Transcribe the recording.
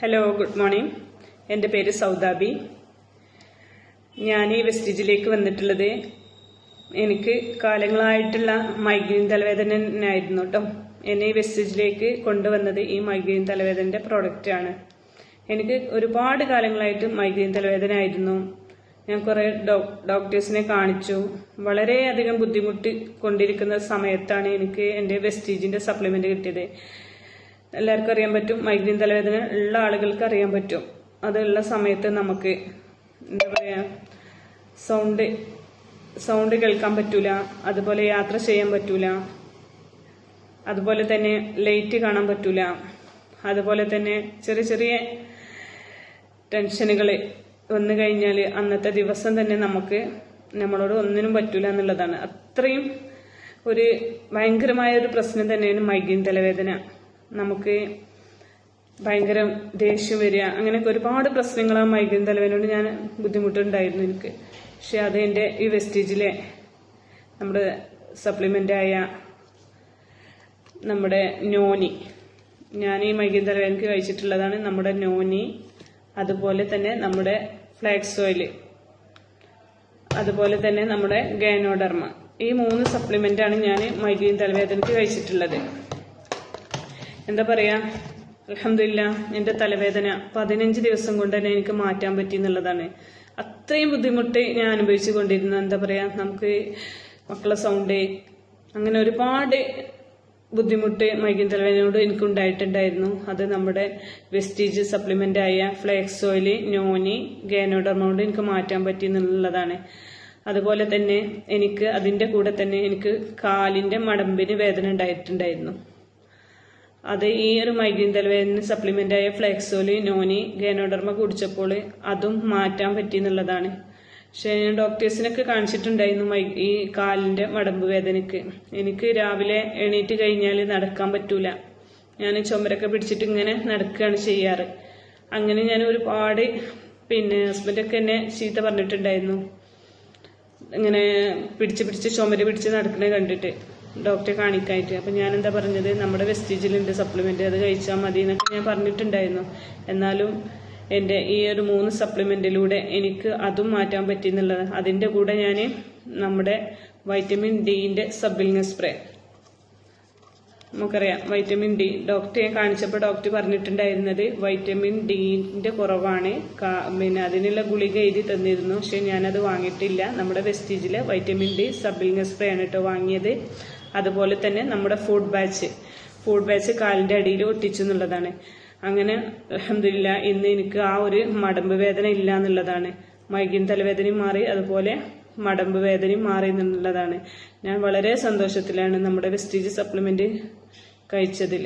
Hello good morning എന്റെ പേര് സൗദാബി. ഞാൻ ഈ വെസ്റ്റേജിലേക്ക് വന്നിട്ടുള്ളത്. എനിക്ക് കാലങ്ങളായിട്ടുള്ള മൈഗ്രെയിൻ തലവേദനയായിരുന്നു കേട്ടോ എന്നെ ഈ വെസ്റ്റേജിലേക്ക് കൊണ്ടുവന്നത് ഈ മൈഗ്രെയിൻ തലവേദനന്റെ പ്രോഡക്റ്റാണ് എനിക്ക് ഒരുപാട് കാലങ്ങളായിട്ട് മൈഗ്രെയിൻ തലവേദന ആയിരുന്നു. ഞാൻ കുറേ ഡോക്ടേഴ്സിനെ കാണിച്ചു. വളരെയധികം ബുദ്ധിമുട്ട് കൊണ്ടിരിക്കുന്ന സമയത്താണ് എനിക്ക് എന്റെ വെസ്റ്റീജിന്റെ സപ്ലിമെന്റ് കിട്ടിയത്. എല്ലാവർക്കും അറിയാൻ പറ്റും. മൈഗ്രെയിൻ തലവേദന ഉള്ള ആളുകൾക്ക് അറിയാൻ പറ്റും. അതുള്ള സമയത്ത് നമുക്ക് എന്താ പറയുക സൗണ്ട് സൗണ്ട് കേൾക്കാൻ പറ്റൂല. അതുപോലെ യാത്ര ചെയ്യാൻ പറ്റൂല. അതുപോലെ തന്നെ ലൈറ്റ് കാണാൻ പറ്റൂല. അതുപോലെ തന്നെ ചെറിയ ചെറിയ ടെൻഷനുകൾ വന്നു കഴിഞ്ഞാൽ അന്നത്തെ ദിവസം തന്നെ നമുക്ക് നമ്മളോട് ഒന്നിനും പറ്റൂല എന്നുള്ളതാണ്. അത്രയും ഒരു ഭയങ്കരമായ ഒരു പ്രശ്നം തന്നെയാണ് മൈഗ്രീൻ തലവേദന. നമുക്ക് ഭയങ്കര ദേഷ്യം വരിക. അങ്ങനെയൊക്കെ ഒരുപാട് പ്രശ്നങ്ങൾ ആ മൈഗ്രൈൻ തലവേദനയോട് ഞാൻ ബുദ്ധിമുട്ടുണ്ടായിരുന്നു എനിക്ക്. പക്ഷെ അത് എന്റെ ഈ വെസ്റ്റേജിലെ നമ്മുടെ സപ്ലിമെന്റായ നമ്മുടെ നോനി. ഞാൻ ഈ മൈഗ്രൻ തലവേദനയ്ക്ക് കഴിച്ചിട്ടുള്ളതാണ് നമ്മുടെ നോനി. അതുപോലെ തന്നെ നമ്മുടെ ഫ്ലാക്സ് ഓയിൽ അതുപോലെ തന്നെ നമ്മുടെ ഗാനോഡർമ. ഈ മൂന്ന് സപ്ലിമെന്റാണ് ഞാൻ മൈഗ്രൻ തലവേദനയ്ക്ക് കഴിച്ചിട്ടുള്ളത്. എന്താ പറയാ? അലഹമില്ല എന്റെ തലവേദന പതിനഞ്ച് ദിവസം കൊണ്ട് തന്നെ എനിക്ക് മാറ്റാൻ പറ്റി എന്നുള്ളതാണ്. അത്രയും ബുദ്ധിമുട്ട് ഞാൻ അനുഭവിച്ചു കൊണ്ടിരുന്ന. എന്താ പറയാ? നമുക്ക് മക്കളെ സൗണ്ട് അങ്ങനെ ഒരുപാട് ബുദ്ധിമുട്ട് മൈഗ്രൈൻ തലവേദനയോട് എനിക്ക് ഉണ്ടായിട്ടുണ്ടായിരുന്നു അത് നമ്മുടെ വെസ്റ്റീജ് സപ്ലിമെന്റ് ആയ ഫ്ലേക്സ് ഓയിൽ നോനി ഗേനോഡർമോണ്ട് എനിക്ക് മാറ്റാൻ പറ്റി എന്നുള്ളതാണ്. അതുപോലെ തന്നെ എനിക്ക് അതിന്റെ കൂടെ തന്നെ എനിക്ക് കാലിന്റെ മടമ്പിന് വേദന ഉണ്ടായിട്ടുണ്ടായിരുന്നു. അത് ഈ ഒരു മൈഗ്രീൻ തലവേദന സപ്ലിമെന്റ് ആയ ഫ്ലെക്സോൽ നോനി ഗേനോഡർമ കുടിച്ചപ്പോൾ അതും മാറ്റാൻ പറ്റി എന്നുള്ളതാണ്. പക്ഷെ ഞാൻ ഡോക്ടേഴ്സിനൊക്കെ കാണിച്ചിട്ടുണ്ടായിരുന്നു മൈ ഈ കാലിന്റെ മടമ്പ് വേദനയ്ക്ക്. എനിക്ക് രാവിലെ എണീറ്റ് കഴിഞ്ഞാൽ നടക്കാൻ പറ്റൂല. ഞാൻ ചുമരൊക്കെ പിടിച്ചിട്ട് ഇങ്ങനെ നടക്കുകയാണ് ചെയ്യാറ്. അങ്ങനെ ഞാൻ ഒരുപാട് പിന്നെ ഹസ്ബൻഡൊക്കെ എന്നെ ചീത്ത പറഞ്ഞിട്ടുണ്ടായിരുന്നു. ഇങ്ങനെ പിടിച്ച് പിടിച്ച് ചുമര് പിടിച്ച് നടക്കണേ കണ്ടിട്ട്. ഡോക്ടറെ കാണിക്കാനായിട്ട്. അപ്പം ഞാൻ എന്താ പറഞ്ഞത്? നമ്മുടെ വെസ്റ്റേജിലുണ്ട് സപ്ലിമെന്റ് അത് കഴിച്ചാൽ മതി എന്നൊക്കെ ഞാൻ പറഞ്ഞിട്ടുണ്ടായിരുന്നു. എന്നാലും എന്റെ ഈ ഒരു മൂന്ന് സപ്ലിമെന്റിലൂടെ എനിക്ക് അതും മാറ്റാൻ പറ്റി എന്നുള്ളത് അതിന്റെ കൂടെ ഞാൻ നമ്മുടെ വൈറ്റമിൻ ഡീന്റെ സബിലിംഗ് സ്പ്രേ നമുക്കറിയാം വൈറ്റമിൻ ഡി ഡോക്ടറെ കാണിച്ചപ്പോൾ ഡോക്ടർ പറഞ്ഞിട്ടുണ്ടായിരുന്നത് വൈറ്റമിൻ ഡിന്റെ കുറവാണ്. പിന്നെ അതിനുള്ള ഗുളിക എഴുതി തന്നിരുന്നു പക്ഷെ ഞാനത് വാങ്ങിയിട്ടില്ല. നമ്മുടെ വെസ്റ്റീജിലെ വൈറ്റമിൻ ഡി സബിലിംഗ് സ്പ്രേ ആണ് കേട്ടോ വാങ്ങിയത്. അതുപോലെ തന്നെ നമ്മുടെ ഫുഡ് ബാച്ച് ഫുഡ് ബാച്ച് കാലിന്റെ അടിയിൽ ഒട്ടിച്ചു എന്നുള്ളതാണ്. അങ്ങനെ അലഹമില്ല ഇന്ന് എനിക്ക് ആ ഒരു മടമ്പ് വേദന ഇല്ല എന്നുള്ളതാണ്. മൈഗ്രീൻ തലവേദനയും മാറി അതുപോലെ മടമ്പ് വേദനയും മാറി എന്നുള്ളതാണ്. ഞാൻ വളരെ സന്തോഷത്തിലാണ് നമ്മുടെ വെസ്റ്റീജ് സപ്ലിമെന്റ് കഴിച്ചതിൽ